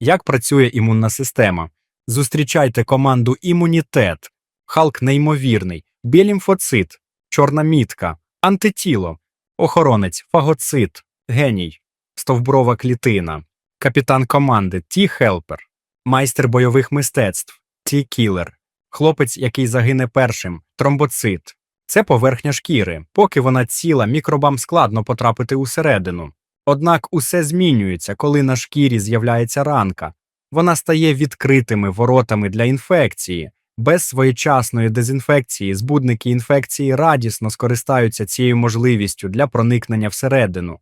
Як працює імунна система? Зустрічайте команду імунітет, Халк неймовірний, білімфоцит, чорна мітка, антитіло, охоронець, фагоцит, геній, стовброва клітина, капітан команди. Ті-хелпер, майстер бойових мистецтв, Ті-кілер, хлопець, який загине першим, тромбоцит. Це поверхня шкіри. Поки вона ціла, мікробам складно потрапити усередину. Однак усе змінюється, коли на шкірі з'являється ранка. Вона стає відкритими воротами для інфекції. Без своєчасної дезінфекції збудники інфекції радісно скористаються цією можливістю для проникнення всередину.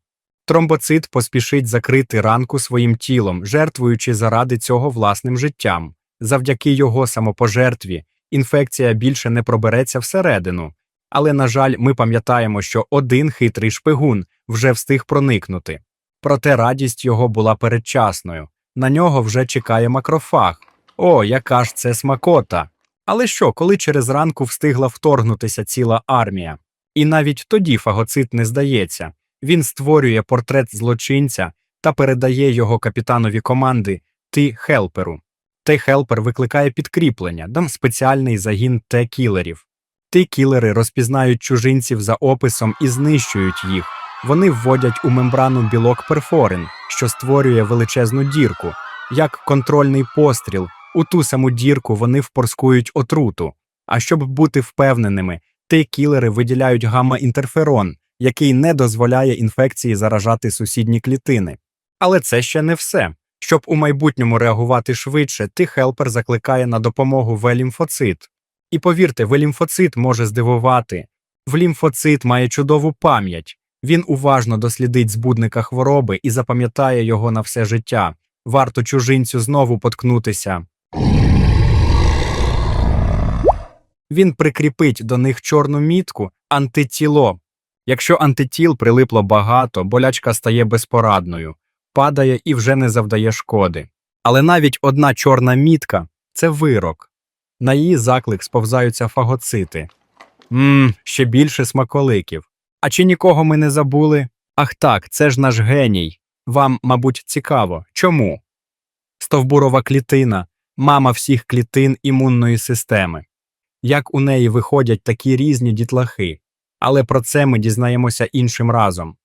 Тромбоцит поспішить закрити ранку своїм тілом, жертвуючи заради цього власним життям. Завдяки його самопожертві інфекція більше не пробереться всередину. Але, на жаль, ми пам'ятаємо, що один хитрий шпигун вже встиг проникнути. Проте радість його була передчасною. На нього вже чекає макрофаг. О, яка ж це смакота! Але що, коли через ранку встигла вторгнутися ціла армія? І навіть тоді фагоцит не здається. Він створює портрет злочинця та передає його капітанові команди Т-хелперу. Т-хелпер викликає підкріплення, дам спеціальний загін Т-кілерів. Т-кілери розпізнають чужинців за описом і знищують їх. Вони вводять у мембрану білок перфорин, що створює величезну дірку. Як контрольний постріл, у ту саму дірку вони впорскують отруту. А щоб бути впевненими, Т-кілери виділяють гамма-інтерферон, який не дозволяє інфекції заражати сусідні клітини. Але це ще не все. Щоб у майбутньому реагувати швидше, Т-хелпер закликає на допомогу В-лімфоцит. І повірте, В-лімфоцит може здивувати. В-лімфоцит має чудову пам'ять. Він уважно дослідить збудника хвороби і запам'ятає його на все життя. Варто чужинцю знову поткнутися. Він прикріпить до них чорну мітку антитіло. Якщо антитіл прилипло багато, болячка стає безпорадною, падає і вже не завдає шкоди. Але навіть одна чорна мітка це вирок. На її заклик сповзаються фагоцити. Мм, ще більше смаколиків. А чи нікого ми не забули? Ах так, це ж наш геній. Вам, мабуть, цікаво. Чому? Стовбурова клітина, мама всіх клітин імунної системи. Як у неї виходять такі різні дітлахи. Але про це ми дізнаємося іншим разом.